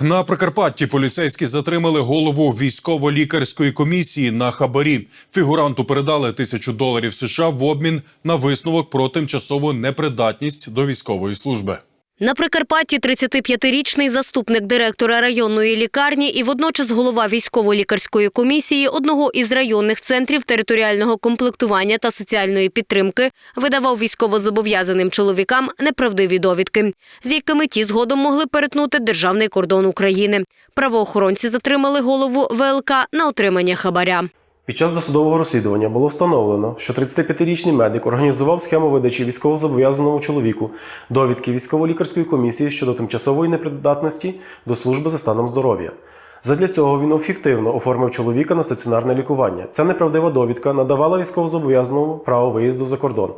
На Прикарпатті поліцейські затримали голову військово-лікарської комісії на хабарі. Фігуранту передали тисячу доларів США в обмін на висновок про тимчасову непридатність до військової служби. На Прикарпатті 35-річний заступник директора районної лікарні і водночас голова військово-лікарської комісії одного із районних центрів територіального комплектування та соціальної підтримки видавав військовозобов'язаним чоловікам неправдиві довідки, з якими ті згодом могли перетнути державний кордон України. Правоохоронці затримали голову ВЛК на отримання хабаря. Під час досудового розслідування було встановлено, що 35-річний медик організував схему видачі військовозобов'язаному чоловіку довідки військово-лікарської комісії щодо тимчасової непридатності до служби за станом здоров'я. Задля цього він фіктивно оформив чоловіка на стаціонарне лікування. Ця неправдива довідка надавала військовозобов'язаному право виїзду за кордон.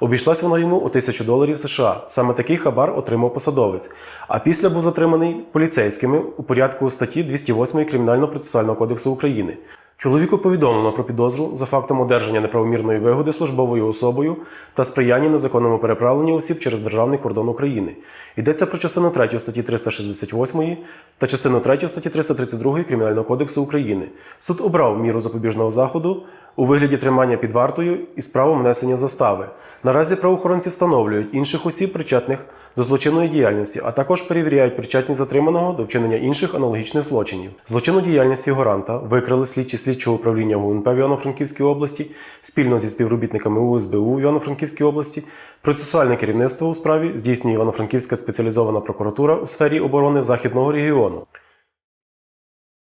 Обійшлась вона йому у тисячу доларів США. Саме такий хабар отримав посадовець. А після був затриманий поліцейськими у порядку статті 208 Кримінально-процесуального кодексу України. Чоловіку повідомлено про підозру за фактом одержання неправомірної вигоди службовою особою та сприяння незаконному переправленню осіб через державний кордон України. Йдеться про частину 3 статті 368 та частину 3 статті 332 Кримінального кодексу України. Суд обрав міру запобіжного заходу у вигляді тримання під вартою із правом внесення застави. Наразі правоохоронці встановлюють інших осіб, причетних до злочинної діяльності, а також перевіряють причетність затриманого до вчинення інших аналогічних злочинів. Злочинну діяльність фігуранта викрили слідчі слідчого управління ГУНП в Івано-Франківській області спільно зі співробітниками УСБУ в Івано-Франківській області. Процесуальне керівництво у справі здійснює Івано-Франківська спеціалізована прокуратура у сфері оборони Західного регіону.